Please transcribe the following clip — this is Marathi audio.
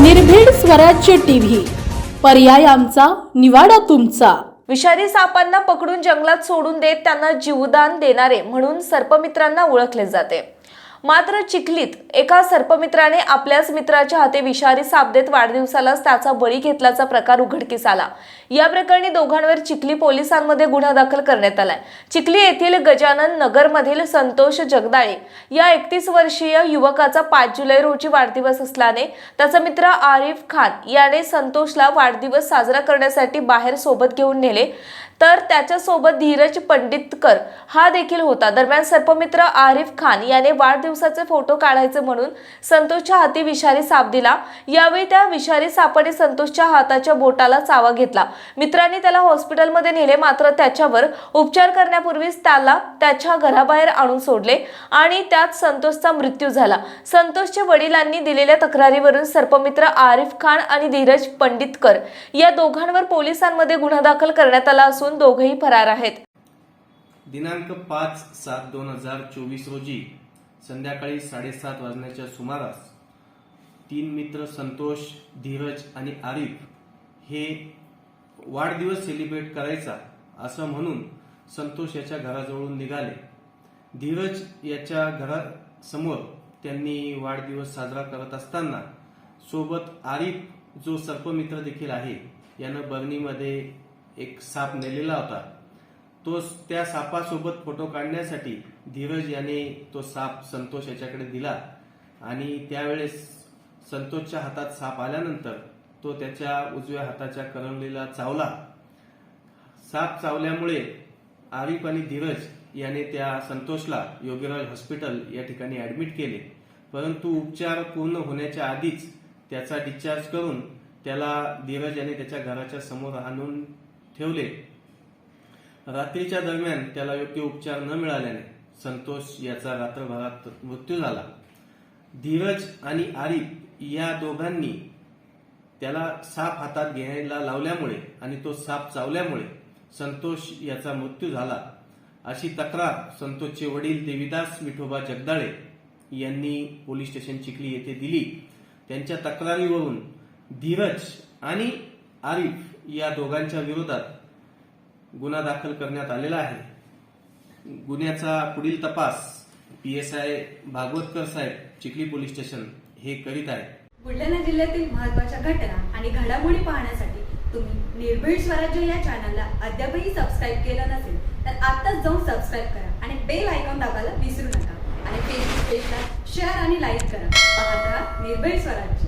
निर्भीड स्वराज्य टीव्ही. पर्याय आमचा निवाडा तुमचा. विषारी सापांना पकडून जंगलात सोडून देत त्यांना जीवदान देणारे म्हणून सर्पमित्रांना ओळखले जाते. मात्र चिखलीत एका सर्पमित्राने आपल्याच मित्राच्या हाते विषारी साप देत वाढदिवसालाच त्याचा बळी घेतल्याचा प्रकार उघडकीस आला. या प्रकरणी दोघांवर चिखली पोलिसांमध्ये गुन्हा दाखल करण्यात आलाय. चिखली येथील गजानन नगरमधील संतोष जगदाळे या एकतीस वर्षीय युवकाचा पाच जुलै रोजी वाढदिवस असल्याने त्याचा मित्र आरिफ खान याने संतोषला वाढदिवस साजरा करण्यासाठी बाहेर सोबत घेऊन नेले. तर त्याच्यासोबत धीरज पंडितकर हा देखील होता. दरम्यान सर्पमित्र आरिफ खान याने वाढदिवसाचे फोटो काढायचे म्हणून संतोषच्या हाती विषारी साप दिला. यावेळी त्या विषारी सापाने संतोषच्या हाताच्या बोटाला चावा घेतला. मित्रांनी त्याला हॉस्पिटलमध्ये नेले मात्र त्याच्यावर उपचार करण्यापूर्वीच त्याला त्याच्या घराबाहेर आणून सोडले आणि त्यात संतोषचा मृत्यू झाला. संतोषच्या वडिलांनी दिलेल्या तक्रारीवरून सर्पमित्र आरिफ खान आणि धीरज पंडितकर या दोघांवर पोलिसांमध्ये गुन्हा दाखल करण्यात आला असून दोघेही फरार आहेत. दिनांक पाच सात दोन हजार चोवीस रोजी संध्याकाळी साडेसात वाजण्याच्या सुमारास तीन मित्र संतोष धीरज आणि आरिफ हे वाढदिवस सेलिब्रेट करायचा असं म्हणून संतोष याच्या घराजवळून निघाले. धीरज याच्या घरासमोर त्यांनी वाढदिवस साजरा करत असताना सोबत आरिफ जो सर्पमित्र देखील आहे यानं बर्नीमध्ये एक साप नेलेला होता. तो त्या सापासोबत फोटो काढण्यासाठी धीरज याने तो साप संतोष याच्याकडे दिला. आणि त्यावेळेस संतोषच्या हातात साप आल्यानंतर तो त्याच्या उजव्या हाताच्या करंगलीला चावला. साप चावल्यामुळे आरिफ आणि धीरज याने त्या संतोषला योगीराज हॉस्पिटल या ठिकाणी ऍडमिट केले. परंतु उपचार पूर्ण होण्याच्या आधीच त्याचा डिस्चार्ज करून त्याला धीरज याने त्याच्या घराच्या समोर आणून ठेवले. रात्रीच्या दरम्यान त्याला योग्य उपचार न मिळाल्याने संतोष याचा रात्रभरात मृत्यू झाला. धीरज आणि आरिफ या दोघांनी त्याला साप हातात घ्यायला लावल्यामुळे आणि तो साप चावल्यामुळे संतोष याचा मृत्यू झाला. अशी तक्रार संतोषचे वडील देविदास विठोबा जगदाळे यांनी पोलीस स्टेशन चिखली येथे दिली. त्यांच्या तक्रारीवरून धीरज आणि आरिफ या दोघांच्या विरोधात गुन्हा दाखल करण्यात आलेला आहे. गुन्ह्याचा पुढील तपास पी एस आय भागवतकर साहेब चिखली पोलीस स्टेशन हे करीत आहे बुलढाणा जिल्ह्यातील महत्त्वाच्या घटना आणि घडामोडी पाहण्यासाठी तुम्ही निर्भीड स्वराज्य या चॅनलला अद्यापही सबस्क्राईब केलं नसेल तर आत्ताच जाऊन सबस्क्राईब करा आणि बेल आयकॉन दाबायला विसरू नका. आणि फेसबुक पेजला शेअर आणि लाईक करा. पाहत राहा निर्भीड स्वराज्य.